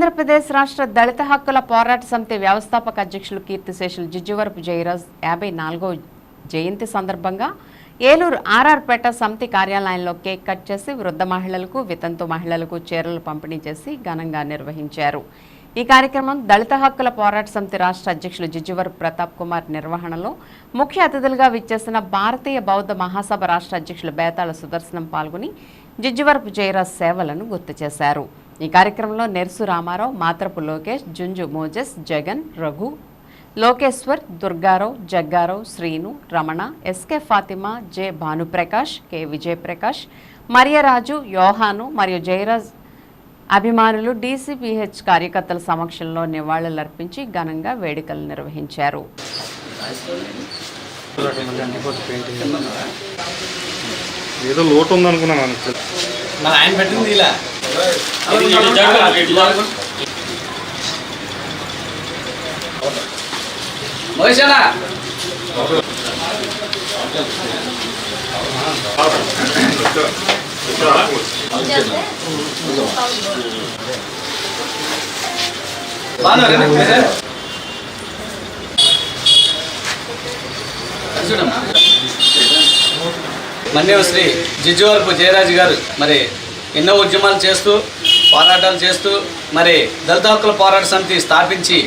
ఆంధ్రప్రదేశ్ రాష్ట్ర దళిత హక్కుల పోరాట సమితి వ్యవస్థాపక అధ్యక్షులు కీర్తిశేషులు జిజ్జువరపు జయరాజ్ యాభై నాలుగో జయంతి సందర్భంగా ఏలూరు ఆర్ఆర్పేట సమితి కార్యాలయంలో కేక్ కట్ చేసి వృద్ధ మహిళలకు వితంతు మహిళలకు చీరలు పంపిణీ చేసి ఘనంగా నిర్వహించారు. ఈ కార్యక్రమం దళిత హక్కుల పోరాట సమితి రాష్ట్ర అధ్యక్షులు జిజ్జువరపు ప్రతాప్ కుమార్ నిర్వహణలో ముఖ్య అతిథులుగా విచ్చేసిన భారతీయ బౌద్ధ మహాసభ రాష్ట్ర అధ్యక్షులు బేతాళ సుదర్శనం పాల్గొని జిజ్జువరపు జయరాజ్ సేవలను గుర్తు చేశారు. ఈ కార్యక్రమంలో Nersu Ramarao Matrapu Lokesh Junju Moses Jagan Raghu Lokeshwar Durgarao Jaggarao Srinu Ramana SK Fatima J Bhanuprakash K Vijayaprakash Mariyaraju Yohanu మరియు జయరాజ్ అభిమానులు డీసీపీహెచ్ కార్యకర్తల సమక్షంలో నివాళులర్పించి ఘనంగా వేడుకలు నిర్వహించారు. ఏదో లోటు ఉందనుకున్నాను. ఆయన పెట్టింది ఇలా? మహేషనా మన్యం శ్రీ జిజ్జువరపు జయరాజు గారు మరి ఎన్నో ఉద్యమాలు చేస్తూ పోరాటాలు చేస్తూ మరి దళిత హక్కుల పోరాట సమితి స్థాపించి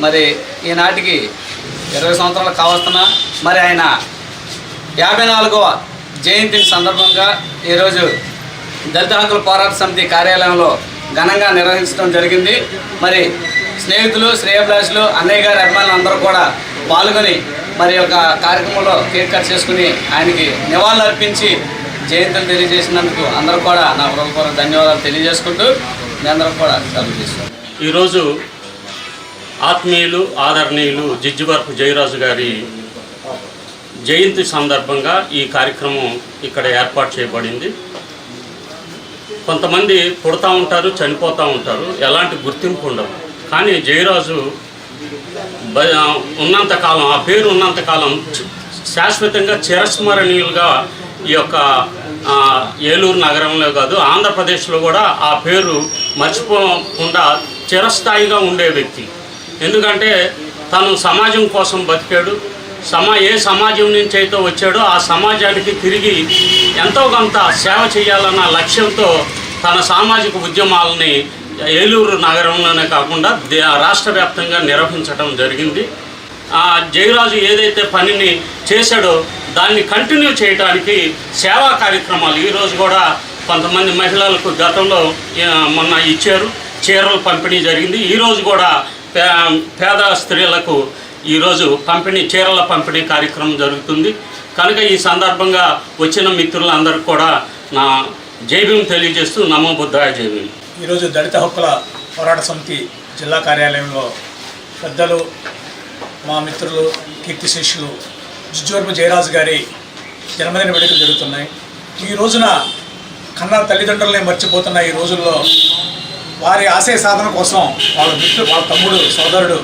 మరి ఈనాటికి ఇరవై సంవత్సరాలు కావస్తున్నా మరి ఆయన యాభై నాలుగవ జయంతి సందర్భంగా ఈరోజు దళిత హక్కుల పోరాట సమితి కార్యాలయంలో ఘనంగా నిర్వహించడం జరిగింది. మరి స్నేహితులు శ్రేయభిలాషులు అన్నయ్య గారి అభిమానులు అందరూ కూడా పాల్గొని మరి యొక్క కార్యక్రమంలో కేక్ కట్ చేసుకుని ఆయనకి నివాళులు అర్పించి జయంతులు తెలియజేసినందుకు అందరూ కూడా నా హృదయపూర్వక ధన్యవాదాలు తెలియజేసుకుంటూ మీ అందరూ కూడా సెలవు తీసుకుంటాం ఈరోజు ఆత్మీయులు ఆదరణీయులు జిజ్జివరపు జయరాజు గారి జయంతి సందర్భంగా ఈ కార్యక్రమం ఇక్కడ ఏర్పాటు చేయబడింది. కొంతమంది పుడతా ఉంటారు చనిపోతూ ఉంటారు ఎలాంటి గుర్తింపు ఉండదు కానీ జయరాజు బ ఉన్నంతకాలం ఆ పేరు ఉన్నంతకాలం శాశ్వతంగా చిరస్మరణీయులుగా ఈ యొక్క ఏలూరు నగరంలో కాదు ఆంధ్రప్రదేశ్లో కూడా ఆ పేరు మర్చిపోకుండా చిరస్థాయిగా ఉండే వ్యక్తి. ఎందుకంటే తను సమాజం కోసం బతికాడు. సమా ఏ సమాజం నుంచి అయితే వచ్చాడో ఆ సమాజానికి తిరిగి ఎంతో కొంత సేవ చేయాలన్న లక్ష్యంతో తన సామాజిక ఉద్యమాలని ఏలూరు నగరంలోనే కాకుండా రాష్ట్ర వ్యాప్తంగా నిర్వహించడం జరిగింది. ఆ జయరాజు ఏదైతే పనిని చేశాడో దాన్ని కంటిన్యూ చేయడానికి సేవా కార్యక్రమాలు ఈరోజు కూడా కొంతమంది మహిళలకు గతంలో మొన్న ఇచ్చారు. చీరలు పంపిణీ జరిగింది. ఈరోజు కూడా పే పేద స్త్రీలకు ఈరోజు పంపిణీ చీరల పంపిణీ కార్యక్రమం జరుగుతుంది. కనుక ఈ సందర్భంగా వచ్చిన మిత్రులందరికీ కూడా నా జైభీం తెలియజేస్తూ నమో బుద్ధాయ జైభీం ఈరోజు దళిత హక్కుల పోరాట సమితి జిల్లా కార్యాలయంలో పెద్దలు మా మిత్రులు కీర్తి శిష్యులు జయరాజు గారి జన్మదిన వేడుకలు జరుగుతున్నాయి. ఈ రోజున కన్నా తల్లిదండ్రులనే మర్చిపోతున్న ఈ రోజుల్లో వారి ఆశయ సాధన కోసం వాళ్ళ మిత్రుడు వాళ్ళ తమ్ముడు సోదరుడు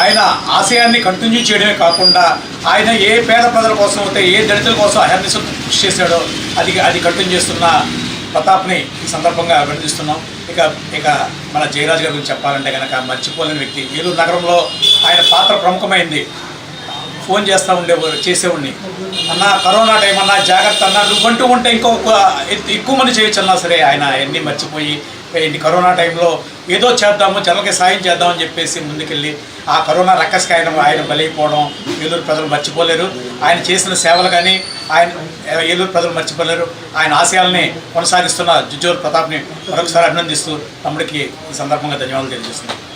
ఆయన ఆశయాన్ని కంటిన్యూ చేయడమే కాకుండా ఆయన ఏ పేద ప్రజల కోసం అయితే ఏ దళితుల కోసం అహర్నిశం కృషి చేశాడో అది అది కంటిన్యూ చేస్తున్న ప్రతాప్ని ఈ సందర్భంగా అభినందిస్తున్నాం. ఇక ఇక మన జయరాజ్ గారి గురించి చెప్పాలంటే కనుక మర్చిపోలేని వ్యక్తి ఏలూరు నగరంలో ఆయన పాత్ర ప్రముఖమైంది. ఫోన్ చేస్తూ ఉండేవారు చేసేవాడిని. అన్న కరోనా టైం అన్నా జాగ్రత్త అన్న నువ్వు అంటూ ఉంటే ఇంకొక ఎక్కువ మంది చేయొచ్చు అన్నా సరే ఆయన ఎన్ని మర్చిపోయి ఏంటి కరోనా టైంలో ఏదో చేద్దాము జనాలకి సాయం చేద్దామని చెప్పేసి ముందుకెళ్ళి ఆ కరోనా రక్కస్కి ఆయన ఆయన బలైపోవడం ఏలూరు ప్రజలు మర్చిపోలేరు. ఆయన చేసిన సేవలు కానీ ఆయన ఏలూరు ప్రజలు మర్చిపోలేరు. ఆయన ఆశయాల్ని కొనసాగిస్తున్న జుజ్జూరు ప్రతాప్ని మరొకసారి అభినందిస్తూ తమ్ముడికి ఈ సందర్భంగా ధన్యవాదాలు తెలియజేస్తున్నాను.